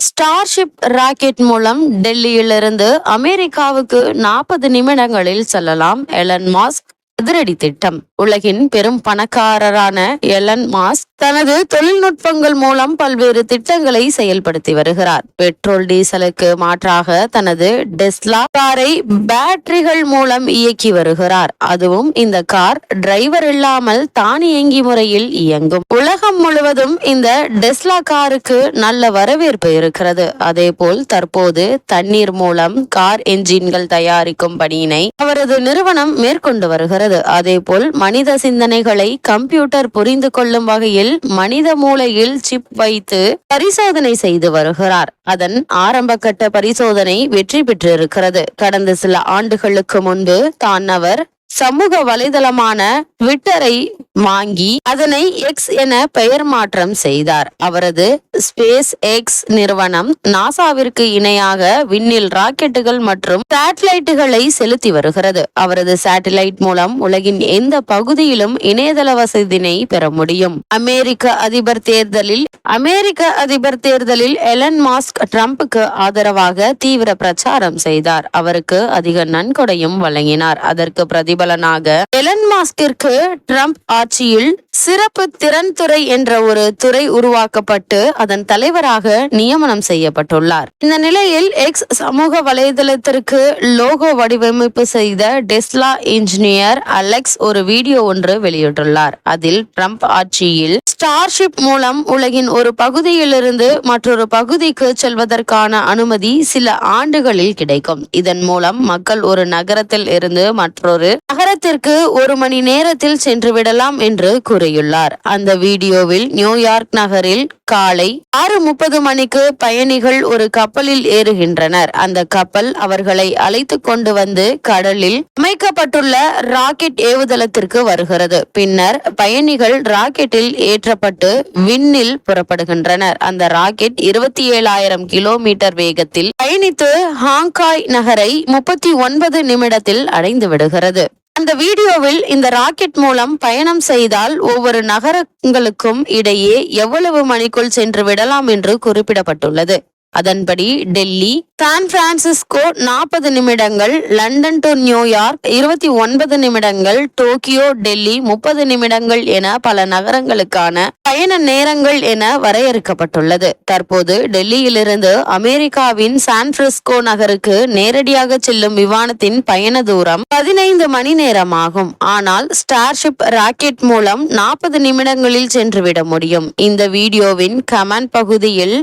Starship rocket மூலம் டெல்லியிலிருந்து அமெரிக்காவுக்கு நாற்பது நிமிடங்களில் செல்லலாம் எலன் மாஸ்க் அதிரடி திட்டம். உலகின் பெரும் பணக்காரரான எலன் மாஸ்க் தனது தொழில்நுட்பங்கள் மூலம் பல்வேறு திட்டங்களை செயல்படுத்தி வருகிறார். பெட்ரோல் டீசலுக்கு மாற்றாக தனது டெஸ்லா காரை பேட்டரிகள் மூலம் இயக்கி வருகிறார். அதுவும் இந்த கார் டிரைவர் இல்லாமல் தானியங்கி முறையில் இயங்கும். உலகம் முழுவதும் இந்த டெஸ்லா காருக்கு நல்ல வரவேற்பு இருக்கிறது. அதேபோல் தற்போது தண்ணீர் மூலம் கார் என்ஜின்கள் தயாரிக்கும் பணியினை அவரது நிறுவனம் மேற்கொண்டு வருகிறது. அதேபோல் மனித சிந்தனைகளை கம்ப்யூட்டர் புரிந்து கொள்ளும் வகையில் மனித மூளையில் சிப் வைத்து பரிசோதனை செய்து வருகிறார். அதன் ஆரம்ப கட்ட பரிசோதனை வெற்றி பெற்றிருக்கிறது. கடந்த சில ஆண்டுகளுக்கு முன்பு தான் அவர் சமூக வலைதளமான ட்விட்டரை வாங்கி அதனை எக்ஸ் என பெயர் மாற்றம் செய்தார். அவரது ஸ்பேஸ் எக்ஸ் நிறுவனம் நாசாவிற்கு இணையாக விண்ணில் ராக்கெட்டுகள் மற்றும் சேட்டலைட்டுகளை செலுத்தி வருகிறது. அவரது சேட்டலைட் மூலம் உலகின் எந்த பகுதியிலும் இணையதள வசதியினை பெற முடியும். அமெரிக்க அதிபர் தேர்தலில் அமெரிக்க அதிபர் தேர்தலில் எலன் மாஸ்க் டிரம்புக்கு ஆதரவாக தீவிர பிரச்சாரம் செய்தார். அவருக்கு அதிக நன்கொடையும் வழங்கினார். அதற்கு பிரதிபலனாக. எலன் மாஸ்கிற்கு ட்ரம்ப் ஆட்சியில் சிறப்பு திறன் துறை என்ற ஒரு துறை உருவாக்கப்பட்டு அதன் தலைவராக நியமனம் செய்யப்பட்டுள்ளார். இந்த நிலையில் எக்ஸ் சமூக வலைதளத்திற்கு லோகோ வடிவமைப்பு செய்த டெஸ்லா இன்ஜினியர் அலெக்ஸ் ஒரு வீடியோ ஒன்று வெளியிட்டுள்ளார். அதில் ட்ரம்ப் ஆட்சியில் ஸ்டார்ஷிப் மூலம் உலகின் ஒரு பகுதியிலிருந்து மற்றொரு பகுதிக்கு செல்வதற்கான அனுமதி சில ஆண்டுகளில் கிடைக்கும். இதன் மூலம் மக்கள் ஒரு நகரத்தில் இருந்து மற்றொரு நகரத்திற்கு ஒரு மணி நேரத்தில் சென்று விடலாம் என்று கூறியுள்ளார். அந்த வீடியோவில் நியூயார்க் நகரில் காலை ஆறு முப்பது மணிக்கு பயணிகள் ஒரு கப்பலில் ஏறுகின்றனர். அந்த கப்பல் அவர்களை அழைத்து கொண்டு வந்து கடலில் அமைக்கப்பட்டுள்ள ராக்கெட் ஏவுதளத்திற்கு வருகிறது. பின்னர் பயணிகள் ராக்கெட்டில் ஏற்றப்பட்டு விண்ணில் புறப்படுகின்றனர். அந்த ராக்கெட் இருபத்தி ஏழாயிரம் கிலோமீட்டர் வேகத்தில் பயணித்து ஹாங்காய் நகரை முப்பத்தி ஒன்பது நிமிடத்தில் அடைந்து விடுகிறது அந்த வீடியோவில் இந்த ராக்கெட் மூலம் பயணம் செய்தால் ஒவ்வொரு நகரங்களுக்கும் இடையே எவ்வளவு மணிக்குள் சென்று விடலாம் என்று குறிப்பிடப்பட்டுள்ளது. அதன்படி டெல்லி சான் பிரான்சிஸ்கோ நாற்பது நிமிடங்கள் லண்டன் டு நியூயார்க் இருபத்தி ஒன்பது நிமிடங்கள் டோக்கியோ டெல்லி முப்பது நிமிடங்கள் என பல நகரங்களுக்கான பயண நேரங்கள் என வரையறுக்கப்பட்டுள்ளது. தற்போது டெல்லியிலிருந்து அமெரிக்காவின் சான் பிரிஸ்கோ நகருக்கு நேரடியாக செல்லும் விமானத்தின் பயண தூரம் பதினைந்து மணி நேரமாகும். ஆனால் ஸ்டார்ஷிப் ராக்கெட் மூலம் நாற்பது நிமிடங்களில் சென்றுவிட முடியும். இந்த வீடியோவின் கமெண்ட் பகுதியில்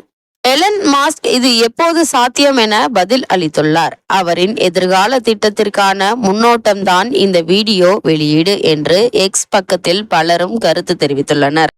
எலன் மாஸ்க் இது எப்போது சாத்தியம் என பதில் அளித்துள்ளார். அவரின் எதிர்கால திட்டத்திற்கான முன்னோட்டம்தான் இந்த வீடியோ வெளியீடு என்று எக்ஸ் பக்கத்தில் பலரும் கருத்து தெரிவித்துள்ளனர்.